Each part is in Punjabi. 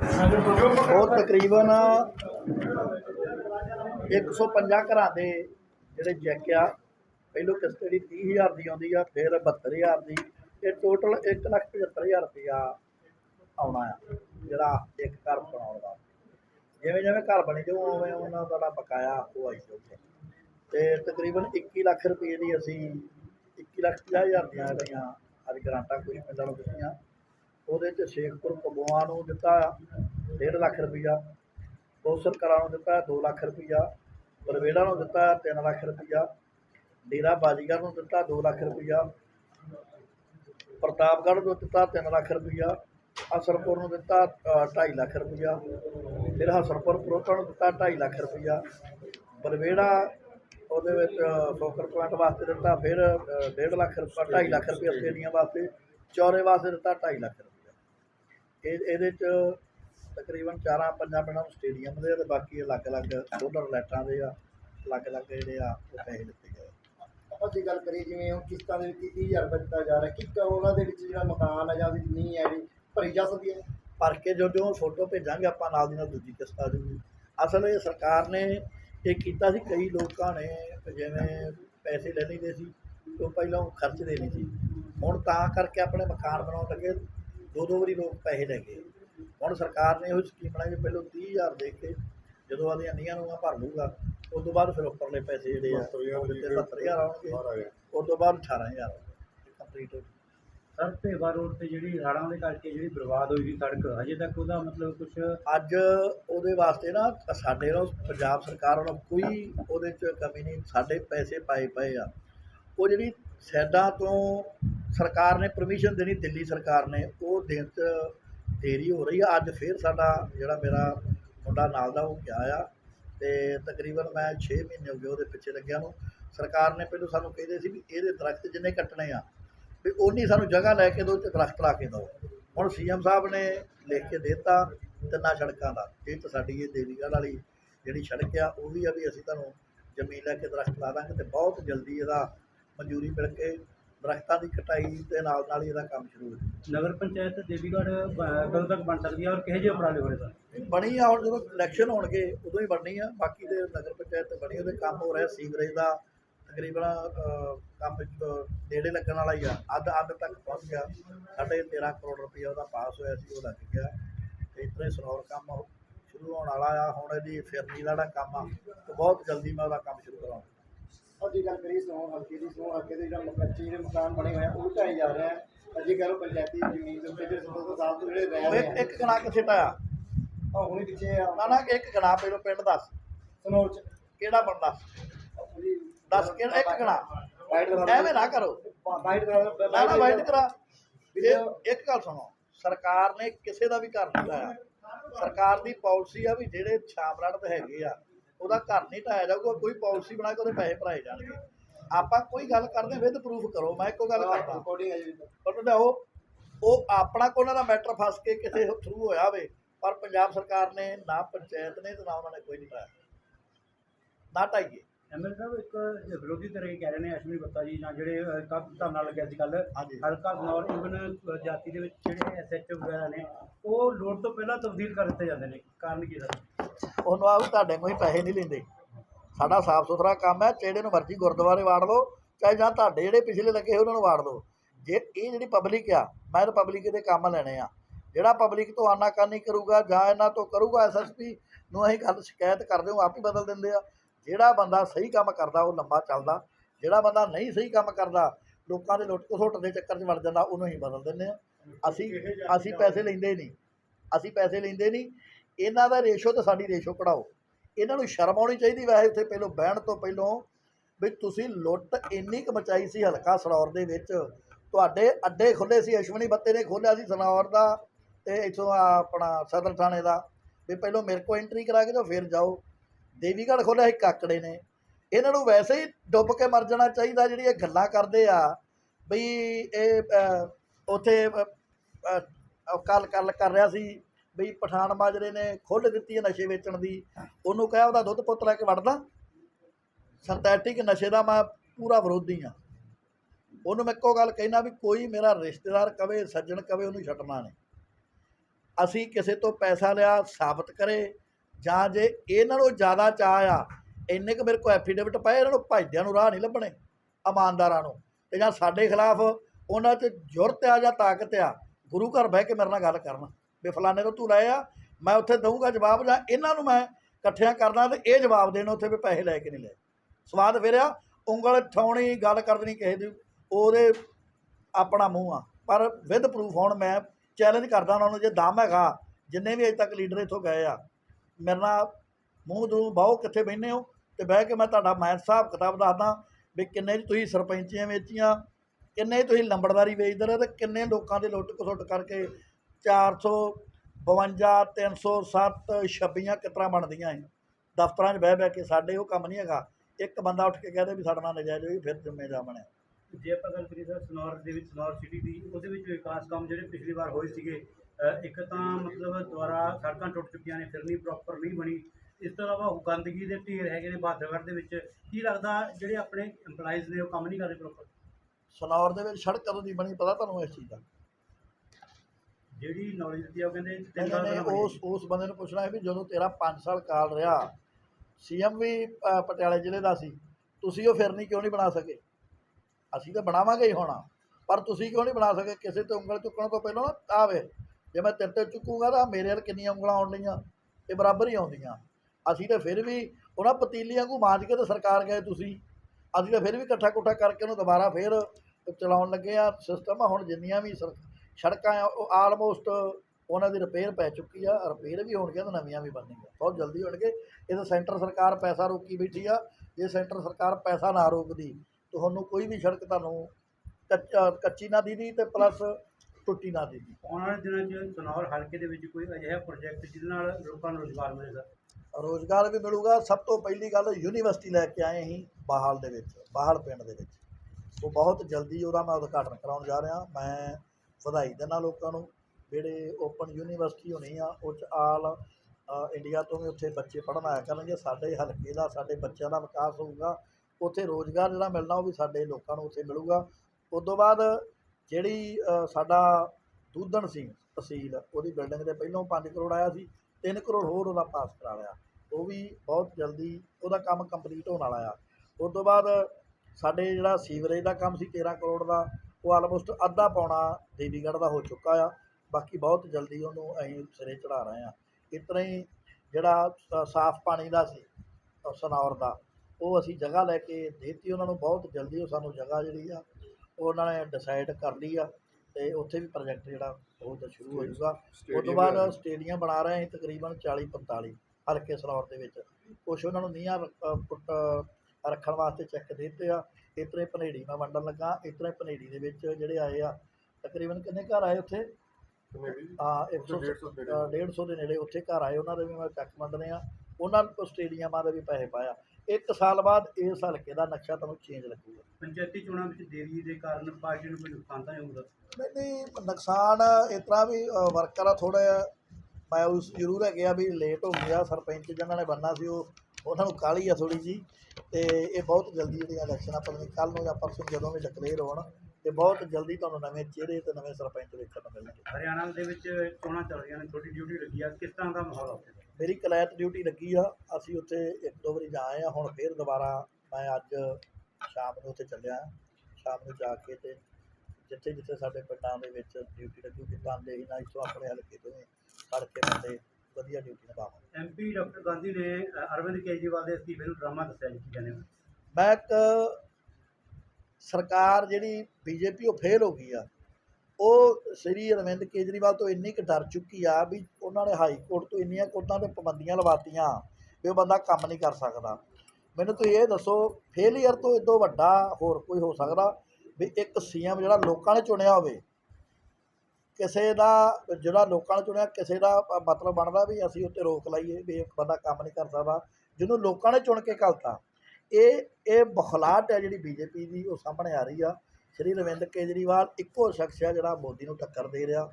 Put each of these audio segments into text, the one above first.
ਉਹ ਤਕਰੀਬਨ 150 ਘਰਾਂ ਦੇ ਜਿਹੜੇ ਚੈੱਕ ਆ, ਪਹਿਲੋਂ ਕਿਸ਼ਤ ਜਿਹੜੀ 30000 ਦੀ ਆਉਂਦੀ ਆ, ਫਿਰ 72000 ਦੀ, ਇਹ ਟੋਟਲ 175000 ਰੁਪਇਆ ਆਉਣਾ ਆ, ਜਿਹੜਾ ਇੱਕ ਘਰ ਬਣਾਉਣ ਦਾ। ਜਿਵੇਂ ਜਿਵੇਂ ਘਰ ਬਣੀ ਜਾਊ ਉਵੇਂ ਉਹਨਾਂ ਦਾ ਬਕਾਇਆ ਉਹ ਆਈ ਜਾਊਗਾ। ਤੇ ਤਕਰੀਬਨ 21 ਲੱਖ ਰੁਪਏ ਦੀ ਅਸੀਂ 21 ਲੱਖ 50 ਹਜ਼ਾਰ ਦੀਆਂ ਜਿਹੜੀਆਂ ਅੱਜ ਗਰਾਂਟਾਂ ਕੁਝ ਪਿੰਡਾਂ ਨੂੰ ਦਿੱਤੀਆਂ ਉਹਦੇ ਚ ਸ਼ੇਖਪੁਰ ਪਗੋਆਂ ਨੂੰ ਦਿੱਤਾ 1.5 ਲੱਖ ਰੁਪਈਆ, ਕੌਸਲ ਕਰਾਂ ਨੂੰ ਦਿੱਤਾ 2 ਲੱਖ ਰੁਪਈਆ, ਬਰਵੇੜਾ ਨੂੰ ਦਿੱਤਾ 3 ਲੱਖ ਰੁਪਈਆ, ਡੇਰਾ ਬਾਜੀਗਰ ਨੂੰ ਦਿੱਤਾ 2 ਲੱਖ ਰੁਪਈਆ, ਪ੍ਰਤਾਪਗੜ੍ਹ ਨੂੰ ਦਿੱਤਾ 3 ਲੱਖ ਰੁਪਈਆ ਅਸਰਪੁਰ ਨੂੰ ਦਿੱਤਾ 2.5 ਲੱਖ ਰੁਪਈਆ, ਫਿਰ ਹਸਰਪੁਰ ਪ੍ਰੋਟਾ ਨੂੰ ਦਿੱਤਾ 2.5 ਲੱਖ ਰੁਪਈਆ, ਬਰਵੇੜਾ ਉਹਦੇ ਵਿੱਚ ਫੋਕਰ ਪੁਆਇੰਟ ਵਾਸਤੇ ਦਿੱਤਾ, ਫਿਰ 1.5 ਲੱਖ ਰੁਪਈਆ 2.5 ਲੱਖ ਰੁਪਈਆ ਆਸਟ੍ਰੇਲੀਆ ਵਾਸਤੇ, ਚੌਰੇ ਵਾਸਤੇ ਦਿੱਤਾ 2.5 ਲੱਖ ਰੁਪਈਆ। ਇਹ ਇਹਦੇ ਚ ਤਕਰੀਬਨ ਚਾਰਾਂ ਪੰਜਾਂ ਪਿੰਡਾਂ ਨੂੰ ਸਟੇਡੀਅਮ ਦੇ ਆ ਤੇ ਬਾਕੀ ਅਲੱਗ-ਅਲੱਗ ਸੋਲਰ ਲਾਈਟਾਂ ਦੇ ਆ ਅਲੱਗ-ਅਲੱਗ ਜਿਹੜੇ ਆ ਉਹ ਪੈਸੇ ਦਿੱਤੇ ਗਏ ਆਪਾਂ ਜੇ ਗੱਲ ਕਰੀਏ ਜਿਵੇਂ ਹੁਣ ਕਿਸ਼ਤਾਂ ਦੇ ਵਿੱਚ 30000 ਰੁਪਏ ਦਿੱਤਾ ਜਾ ਰਿਹਾ ਕਿ ਉਹਨਾਂ ਦੇ ਵਿੱਚ ਜਿਹੜਾ ਮਕਾਨ ਹੈ ਜਾਂ ਉਹਦੀ ਨੀਂਹ ਹੈ ਜਿਹੜੀ ਭਰੀ ਜਾ ਸਕਦੀ ਹੈ? ਭਰ ਕੇ ਜਦੋਂ ਫੋਟੋ ਭੇਜਾਂਗੇ ਆਪਾਂ ਨਾਲ ਦੀ ਨਾਲ ਦੂਜੀ ਕਿਸ਼ਤ ਆ ਜੂਗੀ। ਅਸਲ ਇਹ ਸਰਕਾਰ ਨੇ ਇਹ ਕੀਤਾ ਸੀ ਕਈ ਲੋਕਾਂ ਨੇ ਜਿਵੇਂ ਪੈਸੇ ਲੈ ਲਈਦੇ ਸੀ ਉਹ ਪਹਿਲਾਂ ਖਰਚਦੇ ਨਹੀਂ ਸੀ। ਹੁਣ ਤਾਂ ਕਰਕੇ ਆਪਣੇ ਮਕਾਨ ਬਣਾਉਣ ਲੱਗੇ। ਦੋ ਦੋ ਵਾਰੀ ਲੋਕ ਪੈਸੇ ਲੈ ਗਏ। ਹੁਣ ਸਰਕਾਰ ਨੇ ਉਹ ਸਕੀਮ ਬਣਾਈ ਵੀ ਪਹਿਲਾਂ 30000 ਦੇ ਕੇ ਜਦੋਂ ਆਦੀਆਂ ਨੀਆਂ ਨੂੰ ਭਰ ਲੂਗਾ ਉਸ ਤੋਂ ਬਾਅਦ ਫਿਰ ਉੱਪਰਲੇ ਪੈਸੇ ਜਿਹੜੇ ਆ ਉਹ ਦਿੱਤੇ 70000 ਆਉਣਗੇ। ਉਸ ਤੋਂ ਬਾਅਦ 18000 ਕੰਪਲੀਟ ਹੋ। ਸਰ ਭੇਵਾ ਰੋਡ ਤੇ ਜਿਹੜੀ ਹੜ੍ਹਾਂ ਦੇ ਕਰਕੇ ਜਿਹੜੀ ਬਰਬਾਦ ਹੋਈ ਸੀ ਸੜਕ ਹਜੇ ਤੱਕ ਉਹਦਾ ਮਤਲਬ ਕੁਝ ਅੱਜ ਉਹਦੇ ਵਾਸਤੇ ਨਾ ਸਾਡੇ ਨਾਲ ਪੰਜਾਬ ਸਰਕਾਰ ਵੱਲੋਂ ਕੋਈ ਉਹਦੇ 'ਚ ਕਮੀ ਨਹੀਂ ਸਾਡੇ ਪੈਸੇ ਪਾਏ ਪਏ ਆ। ਉਹ ਜਿਹੜੀ ਸਾਈਡਾਂ ਤੋਂ ਸਰਕਾਰ ਨੇ ਪਰਮਿਸ਼ਨ ਦੇਣੀ, ਦਿੱਲੀ ਸਰਕਾਰ ਨੇ, ਉਹ ਦੇਣ 'ਚ ਦੇਰੀ ਹੋ ਰਹੀ ਆ। ਅੱਜ ਫੇਰ ਸਾਡਾ ਜਿਹੜਾ ਮੇਰਾ ਮੁੰਡਾ ਨਾਲ ਦਾ ਉਹ ਗਿਆ ਆ ਤੇ ਤਕਰੀਬਨ ਮੈਂ 6 ਮਹੀਨੇ ਹੋ ਗਏ ਉਹਦੇ ਪਿੱਛੇ ਲੱਗਿਆ ਨੂੰ। ਸਰਕਾਰ ਨੇ ਪਹਿਲਾਂ ਸਾਨੂੰ ਕਹਿੰਦੇ ਸੀ ਵੀ ਇਹਦੇ ਦਰਖਤ ਜਿੰਨੇ ਕੱਟਣੇ ਆ, ਵੀ ਉਨੀ ਸਾਨੂੰ ਜਗ੍ਹਾ ਲੈ ਕੇ ਦਿਓ ਤੇ ਦਰਖਤ ਲਾ ਕੇ ਦਿਓ। ਹੁਣ ਸੀਐਮ ਸਾਹਿਬ ਨੇ ਲਿਖ ਕੇ ਦਿੱਤਾ ਤਿੰਨਾਂ ਸੜਕਾਂ ਦਾ, ਇਹ ਤਾਂ ਸਾਡੀ ਇਹ ਦੇਵੀਗੜ੍ਹ ਵਾਲੀ ਜਿਹੜੀ ਸੜਕ ਆ, ਉਹ ਵੀ ਆ ਵੀ ਅਸੀਂ ਤੁਹਾਨੂੰ ਜ਼ਮੀਨ ਲੈ ਕੇ ਦਰਖਤ ਲਾ ਦਾਂਗੇ ਤੇ ਬਹੁਤ ਜਲਦੀ ਇਹਦਾ ਮਨਜ਼ੂਰੀ ਮਿਲ ਕੇ ਦਰਖਤਾਂ ਦੀ ਕਟਾਈ ਦੇ ਨਾਲ ਨਾਲ ਹੀ ਇਹਦਾ ਕੰਮ ਸ਼ੁਰੂ ਹੋ ਜਾਊ ਨਗਰ ਪੰਚਾਇਤ ਦੇਵੀਗੜ੍ਹ ਬ- ਕਦੋਂ ਤੱਕ ਬਣ ਸਕਦੀ ਹੈ ਔਰ ਕਿਹੋ ਜਿਹੇ ਉਪਰਾਲੇ ਹੋਣੇ ਸਰ ਬਣੀ ਆ ਹੁਣ ਜਦੋਂ ਇਲੈਕਸ਼ਨ ਹੋਣਗੇ ਉਦੋਂ ਹੀ ਬਣਨੀ ਆ ਬਾਕੀ ਦੇ ਨਗਰ ਪੰਚਾਇਤ ਤੇ ਬਣੀ ਉਹਦੇ ਕੰਮ ਹੋ ਰਿਹਾ ਸੀਵਰੇਜ ਦਾ ਤਕਰੀਬਨ ਅਹ, ਕੰਮ ਅਹ, ਨੇੜੇ ਲੱਗਣ ਵਾਲਾ ਹੀ ਆ ਅੱਧ ਅੱਧ ਤੱਕ ਪਹੁੰਚ ਗਿਆ। ਸਾਢੇ 13 ਕਰੋੜ ਰੁਪਏ ਉਹਦਾ ਪਾਸ ਹੋਇਆ ਸੀ ਉਹ ਲੱਗ ਗਿਆ। ਤੇ ਇਸ ਤਰ੍ਹਾਂ ਹੀ ਸਨੌਰ ਕੰਮ ਸ਼ੁਰੂ ਹੋਣ ਵਾਲਾ ਆ ਹੁਣ ਇਹਦੀ ਫਿਰਨੀ ਦਾ ਜਿਹੜਾ ਕੰਮ ਆ ਬਹੁਤ ਜਲਦੀ ਮੈਂ ਉਹਦਾ ਕੰਮ ਸ਼ੁਰੂ ਕਰਾਂਗਾ। ਔਰ ਜੇ ਗੱਲ ਕਰੀਏ ਸੋਹਣ ਹਲਕੇ ਦੀ ਸੋਹਣ ਹਲਕੇ ਦੇ ਜਿਹੜਾ ਕੱਚੇ ਜਿਹੜੇ ਮਕਾਨ ਬਣੇ ਹੋਏ ਆ ਉਹ ਢਾਏ ਜਾ ਰਹੇ ਆ। ਅਜੇ ਕਹ ਲਓ ਪੰਚਾਇਤੀ ਜ਼ਮੀਨ ਦੇ ਉੱਤੇ ਜਿਹੜੇ ਸਭ ਸਾਲ ਤੋਂ ਜਿਹੜੇ ਰਹਿ ਉਹ ਆ। ਇੱਕ ਗਣਾ ਕਿੱਥੇ ਪਾਇਆ? ਆਹ ਹੁਣੇ ਪਿੱਛੇ ਆ। ਨਾ ਨਾ ਇੱਕ ਗਣਾ ਪਹਿਲੋਂ ਪਿੰਡ ਦੱਸ। ਸਨੋਰ ਚ। ਕਿਹੜਾ ਬਣਦਾ ਦੱਸ? ਕਿਹੜਾ ਇੱਕ ਗਣਾ ਐਵੇਂ ਨਾ ਕਰੋ। ਵਾਈਟ ਕਲਰ ਨਾ ਨਾ ਵਾਈਟ ਕਰਾ। ਇੱਕ ਗੱਲ ਸੁਣੋ ਸਰਕਾਰ ਨੇ ਕਿਸੇ ਦਾ ਵੀ ਘਰ ਨਹੀਂ ਢਾਇਆ ਸਰਕਾਰ ਦੀ ਪਾਲਿਸੀ ਆ ਵੀ ਜਿਹੜੇ ਛਾਮਰੜ ਤੇ ਹੈਗੇ ਆ ਉਹਦਾ ਘਰ ਨਹੀਂ ਢਾਇਆ ਜਾਊਗਾ ਕੋਈ ਪਾਲਿਸੀ ਬਣਾ ਕੇ ਉਹਦੇ ਪੈਸੇ ਭਰਾਏ ਜਾਣਗੇ। ਆਪਾਂ ਕੋਈ ਗੱਲ ਕਰਦੇ ਵਿਦ ਪ੍ਰੂਫ ਕਰੋ ਮੈਂ ਇੱਕੋ ਗੱਲ ਕਰਦਾ। ਰਿਕਾਰਡਿੰਗ ਹੈ ਜੀ ਉਹਨਾਂ ਉਹ ਉਹ ਆਪਣਾ ਉਹਨਾਂ ਦਾ ਮੈਟਰ ਫਸ ਕੇ ਕਿਸੇ ਥਰੂ ਹੋਇਆ ਹੋਵੇ ਪਰ ਪੰਜਾਬ ਸਰਕਾਰ ਨੇ ਨਾ ਪੰਚਾਇਤ ਨੇ ਤੇ ਨਾ ਉਹਨਾਂ ਨੇ ਕੋਈ ਨਹੀਂ ਢਾਇਆ। ਨਾ ਢਾਈਏ। ਐਮਐਲ ਸਾਹਿਬ ਇੱਕ ਵਿਰੋਧੀ ਧਿਰ ਇਹ ਕਹਿ ਰਹੇ ਨੇ ਅਸ਼ਵਨੀ ਬੱਤਾ ਜੀ ਨਾਲ ਜਿਹੜੇ ਕੱਪ ਧਰਨਾ ਲੱਗਿਆ ਸੀ ਕੱਲ। ਹਲਕਾ ਸਨੌਰ ਇਵਨ ਜਾਤੀ ਦੇ ਵਿੱਚ ਜਿਹੜੇ ਐਸਐਚਓ ਵਗੈਰਾ ਨੇ ਉਹ ਲੋੜ ਤੋਂ ਪਹਿਲਾਂ ਤਬਦੀਲ ਕਰ ਦਿੱਤੇ ਜਾਂਦੇ ਨੇ ਕਾਰਨ ਕੀ ਸਰ ਉਹਨੂੰ ਆਉ ਤੁਹਾਡੇ ਕੋਈ ਪੈਸੇ ਨਹੀਂ ਲੈਂਦੇ। ਸਾਡਾ ਸਾਫ਼ ਸੁਥਰਾ ਕੰਮ ਹੈ, ਜਿਹੜੇ ਨੂੰ ਮਰਜ਼ੀ ਗੁਰਦੁਆਰੇ ਵਾੜ ਲਓ, ਚਾਹੇ ਜਾਂ ਤੁਹਾਡੇ ਜਿਹੜੇ ਪਿਛਲੇ ਲੱਗੇ ਉਹਨਾਂ ਨੂੰ ਵਾੜ ਦਿਓ ਜੇ ਇਹ ਜਿਹੜੀ ਪਬਲਿਕ ਆ, ਮੈਂ ਤਾਂ ਪਬਲਿਕ ਦੇ ਕੰਮ ਲੈਣੇ ਆ। ਜਿਹੜਾ ਪਬਲਿਕ ਤੋਂ ਆਨਾਕਾਨੀ ਕਰੂਗਾ ਜਾਂ ਇਹਨਾਂ ਤੋਂ ਕਰੂਗਾ ਐਸਐਸਪੀ ਨੂੰ ਅਸੀਂ ਗੱਲ ਸ਼ਿਕਾਇਤ ਕਰਦੇ ਹਾਂ ਆਪ ਹੀ ਬਦਲ ਦਿੰਦੇ ਆ। ਜਿਹੜਾ ਬੰਦਾ ਸਹੀ ਕੰਮ ਕਰਦਾ, ਉਹ ਲੰਬਾ ਚੱਲਦਾ। ਜਿਹੜਾ ਬੰਦਾ ਨਹੀਂ ਸਹੀ ਕੰਮ ਕਰਦਾ, ਲੋਕਾਂ ਦੇ ਲੁੱਟ ਖਸੁੱਟ ਦੇ ਚੱਕਰ 'ਚ ਵੜ ਜਾਂਦਾ, ਉਹਨੂੰ ਹੀ ਬਦਲ ਦਿੰਦੇ ਆ ਅਸੀਂ ਅਸੀਂ ਪੈਸੇ ਲੈਂਦੇ ਨਹੀਂ। ਅਸੀਂ ਪੈਸੇ ਲੈਂਦੇ ਨਹੀਂ। ਇਹਨਾਂ ਦਾ ਰੇਸ਼ੋ ਤੇ ਸਾਡੀ ਰੇਸ਼ੋ ਕਢਾਓ। ਇਹਨਾਂ ਨੂੰ ਸ਼ਰਮ ਆਉਣੀ ਚਾਹੀਦੀ ਵੈਸੇ ਉੱਥੇ ਪਹਿਲੋਂ ਬਹਿਣ ਤੋਂ ਪਹਿਲੋਂ ਵੀ ਤੁਸੀਂ ਲੁੱਟ ਇੰਨੀ ਕੁ ਮਚਾਈ ਸੀ ਹਲਕਾ ਸੜੌਰ ਦੇ ਵਿੱਚ। ਤੁਹਾਡੇ ਅੱਡੇ ਖੁੱਲੇ ਸੀ ਅਸ਼ਵਨੀ ਬੱਤੇ ਨੇ ਖੋਲ੍ਹਿਆ ਸੀ ਸਨੌਰ ਦਾ ਤੇ ਇੱਥੋਂ ਆਪਣਾ ਸਦਰ ਥਾਣੇ ਦਾ। ਵੀ ਪਹਿਲੋਂ ਮੇਰੇ ਕੋ ਐਂਟਰੀ ਕਰਾ ਕੇ ਤੇ ਫਿਰ ਜਾਓ। ਦੇਵੀਗੜ੍ਹ ਖੋਲ੍ਹਿਆ ਸੀ ਕਾਕੜੇ ਨੇ। ਇਹਨਾਂ ਨੂੰ ਵੈਸੇ ਹੀ ਡੁੱਬ ਕੇ ਮਰ ਜਾਣਾ ਚਾਹੀਦਾ ਜਿਹੜੀ ਇਹ ਗੱਲਾਂ ਕਰਦੇ ਆ ਬਈ ਇਹ ਅਹ, ਉੱਥੇ ਕੱਲ ਕੱਲ ਕਰ ਰਿਹਾ ਸੀ। ਬਈ ਪਠਾਨ ਮਾਜਰੇ ਨੇ ਖੁੱਲ੍ਹ ਦਿੱਤੀ ਹੈ ਨਸ਼ੇ ਵੇਚਣ ਦੀ। ਉਹਨੂੰ ਕਹਿਆ ਉਹਦਾ ਦੁੱਧ ਪੁੱਤ ਲੈ ਕੇ ਵੜਦਾ। ਸਿੰਥੈਟਿਕ ਨਸ਼ੇ ਦਾ ਮੈਂ ਪੂਰਾ ਵਿਰੋਧੀ ਆ ਉਹਨੂੰ ਮੈਂ ਇੱਕੋ ਗੱਲ ਕਹਿਣਾ ਵੀ ਕੋਈ ਮੇਰਾ ਰਿਸ਼ਤੇਦਾਰ ਕਵੇ ਸੱਜਣ ਕਵੇ ਉਹਨੂੰ ਛੱਡਣਾ ਨਹੀਂ ਅਸੀਂ ਕਿਸੇ ਤੋਂ ਪੈਸਾ ਲਿਆ ਸਾਬਤ ਕਰੇ ਜਾਂ ਜੇ ਇਹਨਾਂ ਨੂੰ ਜ਼ਿਆਦਾ ਚਾਅ ਆ ਇੰਨੇ ਕੁ ਮੇਰੇ ਕੋਲ ਐਫੀਡੇਵਿਟ ਪਏ ਇਹਨਾਂ ਨੂੰ ਭਜਦਿਆਂ ਨੂੰ ਰਾਹ ਨਹੀਂ ਲੱਭਣੇ ਇਮਾਨਦਾਰਾਂ ਨੂੰ। ਤੇ ਜਾਂ ਸਾਡੇ ਖਿਲਾਫ ਉਹਨਾਂ 'ਚ ਜੁਰਤ ਆ ਜਾਂ ਤਾਕਤ ਆ ਗੁਰੂ ਘਰ ਬਹਿ ਕੇ ਮੇਰੇ ਨਾਲ ਗੱਲ ਕਰਨ। ਵੀ ਫਲਾਣੇ ਤੋਂ ਤੂੰ ਲਏ ਆ, ਮੈਂ ਉੱਥੇ ਦਊਂਗਾ ਜਵਾਬ ਜਾਂ ਇਹਨਾਂ ਨੂੰ ਮੈਂ ਇਕੱਠਿਆਂ ਕਰਨਾ ਤੇ ਇਹ ਜਵਾਬ ਦੇਣ ਉੱਥੇ ਵੀ ਪੈਸੇ ਲੈ ਕੇ ਨਹੀਂ ਲੈ ਸਵਾਦ ਫਿਰਿਆ, ਉਂਗਲ ਠਾਉਣੀ, ਗੱਲ ਕਰ ਦੇਣੀ ਕਿਸੇ ਦੀ, ਉਹਦੇ ਆਪਣਾ ਮੂੰਹ ਆ। ਪਰ ਵਿਦ ਪ੍ਰੂਫ ਹੋਣ ਮੈਂ ਚੈਲੰਜ ਕਰਦਾ ਉਹਨਾਂ ਨੂੰ, ਜੇ ਦਮ ਹੈਗਾ, ਜਿੰਨੇ ਵੀ ਅਜੇ ਤੱਕ ਲੀਡਰ ਇੱਥੋਂ ਗਏ ਆ, ਮੇਰੇ ਨਾਲ ਮੂੰਹ ਦੂ ਬਾਹੋ ਕਿੱਥੇ ਬਹਿੰਦੇ ਹੋ, ਤੇ ਬਹਿ ਕੇ ਮੈਂ ਤੁਹਾਡਾ ਮੈਂ ਹਿਸਾਬ ਕਿਤਾਬ ਦੱਸਦਾ ਵੀ ਕਿੰਨੇ 'ਚ ਤੁਸੀਂ ਸਰਪੰਚੀਆਂ ਵੇਚੀਆਂ, ਕਿੰਨੇ ਤੁਸੀਂ ਲੰਬੜਦਾਰੀ ਵੇਚਦੇ ਰਹੇ ਤੇ ਕਿੰਨੇ ਲੋਕਾਂ ਦੇ ਲੁੱਟ ਖਸੁੱਟ ਕਰਕੇ 452 307 ਛੱਬੀਆਂ ਕਿਤਰਾ ਬਣਦੀਆਂ ਹੈ ਦਫ਼ਤਰਾਂ 'ਚ ਬਹਿ ਬਹਿ ਕੇ ਸਾਡੇ ਉਹ ਕੰਮ ਨਹੀਂ ਹੈਗਾ। ਇੱਕ ਬੰਦਾ ਉੱਠ ਕੇ ਕਹਦੇ ਵੀ ਸਾਡਾ ਨਾਲ ਨਜਾਇਜ਼ ਹੋਈ ਫਿਰ ਜ਼ਿੰਮੇ ਜਾ ਬਣਿਆ। ਜੇ ਆਪਾਂ ਗੱਲ ਕਰੀਏ ਸਰ ਸਨੌਰ ਦੇ ਵਿੱਚ ਸਨੌਰ ਸਿਟੀ ਦੀ ਉਹਦੇ ਵਿੱਚ ਵਿਕਾਸ ਕੰਮ ਜਿਹੜੇ ਪਿਛਲੀ ਵਾਰ ਹੋਏ ਸੀਗੇ ਇੱਕ ਤਾਂ ਮਤਲਬ ਦੁਆਰਾ ਸੜਕਾਂ ਟੁੱਟ ਚੁੱਕੀਆਂ ਨੇ ਫਿਰਨੀ ਪ੍ਰੋਪਰ ਨਹੀਂ ਬਣੀ। ਇਸ ਤੋਂ ਇਲਾਵਾ ਉਹ ਗੰਦਗੀ ਦੇ ਢੇਰ ਹੈਗੇ ਨੇ ਬਹਾਦਰਗੜ੍ਹ ਦੇ ਵਿੱਚ। ਕੀ ਲੱਗਦਾ ਜਿਹੜੇ ਆਪਣੇ EMPLOYEES ਨੇ ਉਹ ਕੰਮ ਨਹੀਂ ਕਰਦੇ ਪ੍ਰੋਪਰ ਸਨੌਰ ਦੇ ਵਿੱਚ ਸੜਕ ਕਦੋਂ ਦੀ ਬਣੀ ਪਤਾ ਤੁਹਾਨੂੰ ਇਸ ਚੀਜ਼ ਦਾ? ਜਿਹੜੀ ਨੌਲੇਜ ਦਿੱਤੀ ਆ ਉਹ ਕਹਿੰਦੇ ਤਿੰਨ ਸਾਲ ਨੇ ਪਹਿਲਾਂ ਬਣੀ ਉਸ ਉਸ ਬੰਦੇ ਨੂੰ ਪੁੱਛਣਾ ਹੈ ਵੀ ਜਦੋਂ ਤੇਰਾ 5 ਸਾਲ ਕਾਲ ਰਿਹਾ ਸੀਐਮ ਵੀ ਅ, ਪਟਿਆਲੇ ਜ਼ਿਲ੍ਹੇ ਦਾ ਸੀ ਤੁਸੀਂ ਉਹ ਫਿਰਨੀ ਕਿਉਂ ਨਹੀਂ ਬਣਾ ਸਕੇ? ਅਸੀਂ ਤਾਂ ਬਣਾਵਾਂਗੇ ਹੀ ਹੋਣਾ ਪਰ ਤੁਸੀਂ ਕਿਉਂ ਨਹੀਂ ਬਣਾ ਸਕੇ? ਕਿਸੇ ਤੇ ਉਂਗਲ ਚੁੱਕਣ ਤੋਂ ਪਹਿਲਾਂ ਨਾ ਆਵੇ। ਜੇ ਮੈਂ ਤੇਰੇ ਤੇ ਚੁੱਕੂਗਾ ਤਾਂ ਮੇਰੇ ਵੱਲ ਕਿੰਨੀਆਂ ਉਂਗਲਾਂ ਆਉਣ ਡੀਆਂ ਇਹ ਬਰਾਬਰ ਹੀ ਆਉਂਦੀਆਂ। ਅਸੀਂ ਤਾਂ ਫਿਰ ਵੀ ਉਹਨਾਂ ਪਤੀਲੀਆਂ ਨੂੰ ਮਾਂਜ ਕੇ ਤੇ ਸਰਕਾਰ ਗਏ ਤੁਸੀਂ। ਅਸੀਂ ਤਾਂ ਫਿਰ ਵੀ ਇਕੱਠਾ ਕੁੱਠਾ ਕਰਕੇ ਉਹਨੂੰ ਦੁਬਾਰਾ ਫਿਰ ਚਲਾਉਣ ਲੱਗੇ ਆ। ਸਿਸਟਮ ਹੁਣ ਜਿੰਨੀਆਂ ਵੀ ਸਰ- ਸੜਕਾਂ ਆ ਉਹ ਆਲਮੋਸਟ ਉਹਨਾਂ ਦੀ ਰਿਪੇਅਰ ਪੈ ਚੁੱਕੀ ਆ ਰਿਪੇਅਰ ਵੀ ਹੋਣਗੀਆਂ ਤੇ ਨਵੀਆਂ ਵੀ ਬਣਨਗੀਆਂ। ਬਹੁਤ ਜਲਦੀ ਹੋਣਗੇ। ਇਹ ਤਾਂ ਸੈਂਟਰ ਸਰਕਾਰ ਪੈਸਾ ਰੋਕੀ ਬੈਠੀ ਆ। ਜੇ ਸੈਂਟਰ ਸਰਕਾਰ ਪੈਸਾ ਨਾ ਰੋਕਦੀ ਤੁਹਾਨੂੰ ਕੋਈ ਵੀ ਸੜਕ ਤੁਹਾਨੂੰ ਕੱਚਾ ਕੱਚੀ ਨਾ ਦੀਦੀ ਤੇ ਪਲੱਸ ਟੁੱਟੀ ਨਾ ਦੀਦੀ। ਆਉਣ ਵਾਲੇ ਦਿਨਾਂ 'ਚ ਸਨੌਰ ਹਲਕੇ ਦੇ ਵਿੱਚ ਕੋਈ ਅਜਿਹਾ ਪ੍ਰੋਜੈਕਟ ਜਿਹਦੇ ਨਾਲ ਲੋਕਾਂ ਨੂੰ ਰੁਜ਼ਗਾਰ ਮਿਲੇਗਾ? ਰੋਜ਼ਗਾਰ ਵੀ ਮਿਲੂਗਾ। ਸਭ ਤੋਂ ਪਹਿਲੀ ਗੱਲ ਯੂਨੀਵਰਸਿਟੀ ਲੈ ਕੇ ਆਏ ਅਸੀਂ ਬਾਹਲ ਦੇ ਵਿੱਚ ਬਾਹਲ ਪਿੰਡ ਦੇ ਵਿੱਚ। ਉਹ ਬਹੁਤ ਜਲਦੀ ਉਹਦਾ ਮੈਂ ਉਦਘਾਟਨ ਕਰਾਉਣ ਜਾ ਰਿਹਾ। ਮੈਂ ਵਧਾਈ ਦਿੰਦਾ ਲੋਕਾਂ ਨੂੰ, ਜਿਹੜੇ ਓਪਨ ਯੂਨੀਵਰਸਿਟੀ ਹੋਣੀ ਆ, ਉਹ 'ਚ ਆਲ ਇੰਡੀਆ ਤੋਂ ਵੀ ਉੱਥੇ ਬੱਚੇ ਪੜ੍ਹਨ ਆਇਆ ਕਰਨਗੇ, ਸਾਡੇ ਹਲਕੇ ਦਾ, ਸਾਡੇ ਬੱਚਿਆਂ ਦਾ ਵਿਕਾਸ ਹੋਊਗਾ, ਉੱਥੇ ਰੋਜ਼ਗਾਰ ਜਿਹੜਾ ਮਿਲਣਾ ਉਹ ਵੀ ਸਾਡੇ ਲੋਕਾਂ ਨੂੰ ਉੱਥੇ ਮਿਲੂਗਾ। ਉਸ ਤੋਂ ਬਾਅਦ ਜਿਹੜੀ ਸਾਡਾ ਦੂਧਣ ਸੀ ਤਹਿਸੀਲ, ਉਹਦੀ ਬਿਲਡਿੰਗ ਦੇ ਪਹਿਲੋਂ 5 ਕਰੋੜ ਆਇਆ ਸੀ 3 ਕਰੋੜ ਹੋਰ ਉਹਦਾ ਪਾਸ ਕਰਾ ਲਿਆ। ਉਹ ਵੀ ਬਹੁਤ ਜਲਦੀ ਉਹਦਾ ਕੰਮ ਕੰਪਲੀਟ ਹੋਣ ਵਾਲਾ ਆ। ਉਸ ਤੋਂ ਬਾਅਦ ਸਾਡੇ ਜਿਹੜਾ ਸੀਵਰੇਜ ਦਾ ਕੰਮ ਸੀ 13 ਕਰੋੜ ਦਾ ਉਹ ਆਲਮੋਸਟ ਅੱਧਾ ਪੌਣਾ ਦੇਵੀਗੜ੍ਹ ਦਾ ਹੋ ਚੁੱਕਾ ਆ। ਬਾਕੀ ਬਹੁਤ ਜਲਦੀ ਉਹਨੂੰ ਅਸੀਂ ਸਿਰੇ ਚੜਾ ਰਹੇ ਆ ਤਰ੍ਹਾਂ ਹੀ ਜਿਹੜਾ ਸਾਫ਼ ਪਾਣੀ ਦਾ ਸੀ ਸਨੌਰ ਦਾ ਉਹ ਅਸੀਂ ਜਗ੍ਹਾ ਲੈ ਕੇ ਦੇਤੀ। ਉਹਨਾਂ ਨੂੰ ਬਹੁਤ ਜਲਦੀ ਉਹ ਸਾਨੂੰ ਜਗ੍ਹਾ ਜਿਹੜੀ ਆ ਉਹ ਉਹਨਾਂ ਨੇ ਡਿਸਾਈਡ ਕਰ ਲਈ ਆ ਤੇ ਉੱਥੇ ਵੀ ਪ੍ਰੋਜੈਕਟ ਜਿਹੜਾ ਉਹ ਤਾਂ ਸ਼ੁਰੂ ਹੋ ਜਾਊਗਾ। ਉਸ ਤੋਂ ਬਾਅਦ ਸਟੇਡੀਅਮ ਬਣਾ ਰਹੇ ਹਾਂ ਤਕਰੀਬਨ 40 45 ਹਲਕੇ ਸਲੌਰ ਦੇ ਵਿੱਚ। ਕੁਛ ਉਹਨਾਂ ਨੂੰ ਨੀਹਾਂ ਰੱਖਣ ਵਾਸਤੇ ਚੈੱਕ ਦਿੱਤੇ ਆ। ਹੀ ਭਨੇੜੀ ਮੈਂ ਵੰਡਣ ਲੱਗਾ ਹੀ ਭਨੇੜੀ ਦੇ ਵਿੱਚ ਜਿਹੜੇ ਆਏ ਆ ਤਕਰੀਬਨ ਕਿੰਨੇ ਘਰ ਆਏ ਉੱਥੇ? ਆ 100 150 ਦੇ ਨੇੜੇ ਉੱਥੇ ਘਰ ਆਏ ਉਹਨਾਂ ਦੇ ਵੀ ਮੈਂ ਚੈੱਕ ਵੰਡਣੇ ਆ। ਉਹਨਾਂ ਨੂੰ ਸਟੇਡੀਅਮਾਂ ਦੇ ਵੀ ਪੈਸੇ ਪਾਇਆ ਇੱਕ ਸਾਲ ਬਾਅਦ ਇਸ ਹਲਕੇ ਦਾ ਨਕਸ਼ਾ ਤੁਹਾਨੂੰ ਚੇਂਜ ਲੱਗੂਗਾ। ਪੰਚਾਇਤੀ ਚੋਣਾਂ ਵਿੱਚ ਦੇਰੀ ਦੇ ਕਾਰਨ ਪਾਰਟੀ ਨੂੰ ਕੋਈ ਨੁਕਸਾਨ ਤਾਂ ਹੋਊਗਾ? ਨਹੀਂ ਨਹੀਂ ਨੁਕਸਾਨ ਇਸ ਤਰ੍ਹਾਂ ਵੀ ਵਰਕਰ ਜਿਹਾ ਮਾਯੂਸ ਜ਼ਰੂਰ ਹੈਗੇ ਆ ਵੀ ਲੇਟ ਹੋ ਗਿਆ ਸਰਪੰਚ ਜਿਹਨਾਂ ਨੇ ਬੰਨਾ ਸੀ ਉਹ ਉਹਨਾਂ ਨੂੰ ਕਾਹਲੀ ਆ ਥੋੜੀ ਜੀ ਤੇ ਇਹ ਬਹੁਤ ਜਲਦੀ ਜਿਹੜੀਆਂ ਇਲੈਕਸ਼ਨਾਂ ਪਤਾ ਨਹੀਂ ਕੱਲ੍ਹ ਨੂੰ ਜਾਂ ਪਰਸੋਂ ਜਦੋਂ ਵੀ ਡਿਕਲੇਅਰ ਹੋਣ ਤੇ ਬਹੁਤ ਜਲਦੀ ਤੁਹਾਨੂੰ ਨਵੇਂ ਚਿਹਰੇ ਤੇ ਨਵੇਂ ਸਰਪੰਚ ਵੇਖਣ ਨੂੰ ਮਿਲਣਗੇ ਹਰਿਆਣਾ ਦੇ ਵਿੱਚ ਚੋਣਾਂ ਚੱਲ ਰਹੀਆਂ ਨੇ ਤੁਹਾਡੀ ਡਿਊਟੀ ਲੱਗੀ ਆ ਕਿਸ ਤਰ੍ਹਾਂ ਦਾ ਮਾਹੌਲ ਆ ਉੱਥੇ? ਮੇਰੀ ਕਲੈਤ ਡਿਊਟੀ ਲੱਗੀ ਆ ਅਸੀਂ ਉੱਥੇ ਇੱਕ ਦੋ ਵਾਰੀ ਜਾ ਆਏ ਆ ਹੁਣ ਫੇਰ ਦੁਬਾਰਾ ਮੈਂ ਅੱਜ ਸ਼ਾਮ ਨੂੰ ਉੱਥੇ ਚੱਲਿਆ ਸ਼ਾਮ ਨੂੰ ਜਾ ਕੇ ਤੇ ਜਿੱਥੇ ਜਿੱਥੇ ਸਾਡੇ ਪਿੰਡਾਂ ਦੇ ਵਿੱਚ ਡਿਊਟੀ ਲੱਗੂਗੀ ਬੰਦੇ ਹੀ ਨਾ ਇੱਥੋਂ ਆਪਣੇ ਹਲਕੇ ਤੋਂ ਹੀ ਫੜ ਕੇ ਬੰਦੇ ਵਧੀਆ ਡਿਊਟੀ ਨਿਭਾਵਾਂਗੇ। ਐਮਪੀ ਡਾਕਟਰ ਗਾਂਧੀ ਨੇ ਅ, ਅਰਵਿੰਦ ਕੇਜਰੀਵਾਲ ਦੇ ਅਸਤੀਫੇ ਨੂੰ ਡਰਾਮਾ ਦੱਸਿਆ ਜੀ ਕੀ ਕਹਿੰਦੇ ਹੋ? ਮੈਂ ਇੱਕ ਸਰਕਾਰ ਜਿਹੜੀ ਬੀਜੇਪੀ ਉਹ ਫੇਲ ਹੋ ਗਈ ਆ ਉਹ ਸ੍ਰੀ ਅਰਵਿੰਦ ਕੇਜਰੀਵਾਲ ਤੋਂ ਇੰਨੀ ਕੁ ਡਰ ਚੁੱਕੀ ਆ ਵੀ ਉਹਨਾਂ ਨੇ ਹਾਈ ਕੋਰਟ ਤੋਂ ਇੰਨੀਆਂ ਕੋਰਟਾਂ ਤੇ ਪਾਬੰਦੀਆਂ ਲਵਾਤੀਆਂ ਵੀ ਉਹ ਬੰਦਾ ਕੰਮ ਨਹੀਂ ਕਰ ਸਕਦਾ। ਮੈਨੂੰ ਤੁਸੀਂ ਇਹ ਦੱਸੋ ਫੇਲੀਅਰ ਤੋਂ ਇਦੋਂ ਵੱਡਾ ਹੋਰ ਕੋਈ ਹੋ ਸਕਦਾ ਵੀ ਇੱਕ ਸੀਐਮ ਜਿਹੜਾ ਲੋਕਾਂ ਨੇ ਚੁਣਿਆ ਹੋਵੇ ਕਿਸੇ ਦਾ, ਜਿਹੜਾ ਲੋਕਾਂ ਨੇ ਚੁਣਿਆ, ਕਿਸੇ ਦਾ ਮਤਲਬ ਬਣਦਾ ਵੀ ਅਸੀਂ ਉੱਤੇ ਰੋਕ ਲਾਈਏ ਵੀ ਇੱਕ ਬੰਦਾ ਕੰਮ ਨਹੀਂ ਕਰ ਸਕਦਾ, ਜਿਹਨੂੰ ਲੋਕਾਂ ਨੇ ਚੁਣ ਕੇ ਘਲਤਾ। ਇਹ ਇਹ ਬਖਲਾਟ ਹੈ ਜਿਹੜੀ ਬੀਜੇਪੀ ਦੀ ਉਹ ਸਾਹਮਣੇ ਆ ਰਹੀ ਆ। ਸ਼੍ਰੀ ਰਵਿੰਦਰ ਕੇਜਰੀਵਾਲ ਇੱਕੋ ਸ਼ਖਸ ਹੈ ਜਿਹੜਾ ਮੋਦੀ ਨੂੰ ਟੱਕਰ ਦੇ ਰਿਹਾ।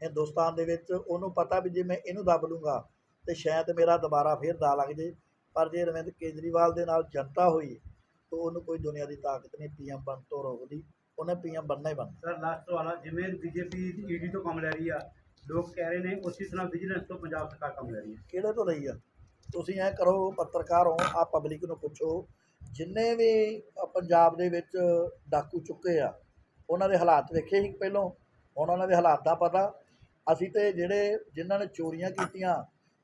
ਹਿੰਦੁਸਤਾਨ ਦੇ ਵਿੱਚ ਉਹਨੂੰ ਪਤਾ ਵੀ ਜੇ ਮੈਂ ਇਹਨੂੰ ਦੱਬ ਲੂੰਗਾ ਤੇ ਸ਼ਾਇਦ ਮੇਰਾ ਦੁਬਾਰਾ ਫੇਰ ਦਾ ਲੱਗ ਜੇ। ਪਰ ਜੇ ਰਵਿੰਦਰ ਕੇਜਰੀਵਾਲ ਦੇ ਨਾਲ ਜਨਤਾ ਹੋਈ, ਤਾਂ ਉਹਨੂੰ ਕੋਈ ਦੁਨੀਆ ਦੀ ਤਾਕਤ ਨਹੀਂ ਪੀਐਮ ਬਣ ਤੋਂ ਰੋਕਦੀ। ਉਹਨੇ ਪੀਐਮ ਬਣਨਾ ਹੀ ਬਣਨਾ। ਸਰ ਲਾਸਟ ਸਵਾਲ ਆ ਜਿਵੇਂ ਬੀਜੇਪੀ ਈਡੀ ਤੋਂ ਕੰਮ ਲੈ ਰਹੀ ਆ ਲੋਕ ਕਹਿ ਰਹੇ ਨੇ ਉਸੇ ਤਰ੍ਹਾਂ ਵਿਜੀਲੈਂਸ ਤੋਂ ਪੰਜਾਬ ਸਰਕਾਰ ਕੰਮ ਲੈ ਰਹੀ ਹੈ ਕਿਹੜੇ ਤੋਂ ਲਈ ਆ? ਤੁਸੀਂ ਐ ਕਰੋ ਪੱਤਰਕਾਰ ਹੋ ਆ ਪਬਲਿਕ ਨੂੰ ਪੁੱਛੋ ਜਿੰਨੇ ਵੀ ਪੰਜਾਬ ਦੇ ਵਿੱਚ ਡਾਕੂ ਚੁੱਕੇ ਆ ਉਹਨਾਂ ਦੇ ਹਾਲਾਤ ਵੇਖੇ ਸੀ ਪਹਿਲਾਂ ਹੁਣ ਉਹਨਾਂ ਦੇ ਹਾਲਾਤ ਦਾ ਪਤਾ। ਅਸੀਂ ਤੇ ਜਿਹੜੇ ਜਿਨ੍ਹਾਂ ਨੇ ਚੋਰੀਆਂ ਕੀਤੀਆਂ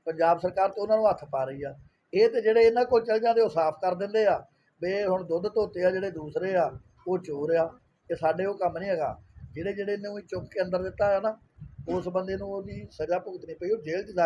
ਪੰਜਾਬ ਸਰਕਾਰ ਤੇ ਉਹਨਾਂ ਨੂੰ ਹੱਥ ਪਾ ਰਹੀ ਆ। ਇਹ ਤੇ ਜਿਹੜੇ ਇਹਨਾਂ ਕੋਲ ਚਲ ਜਾਂਦੇ ਉਹ ਸਾਫ਼ ਕਰ ਦਿੰਦੇ ਆ ਵੀ ਹੁਣ ਦੁੱਧ ਧੋਤੇ ਆ ਜਿਹੜੇ ਦੂਸਰੇ ਆ ਉਹ ਚੋਰ ਆ। ਇਹ ਸਾਡੇ ਉਹ ਕੰਮ ਨਹੀਂ ਹੈਗਾ। ਜਿਹੜੇ ਜਿਹੜੇ ਨੂੰ ਚੁੱਕ ਕੇ ਅੰਦਰ ਦਿੱਤਾ ਹੈ ਨਾ, ਉਸ ਬੰਦੇ ਨੂੰ ਉਹਦੀ ਸਜ਼ਾ ਭੁਗਤਣੀ ਪਈ, ਉਹ ਜੇਲ੍ਹ 'ਚ ਜਾ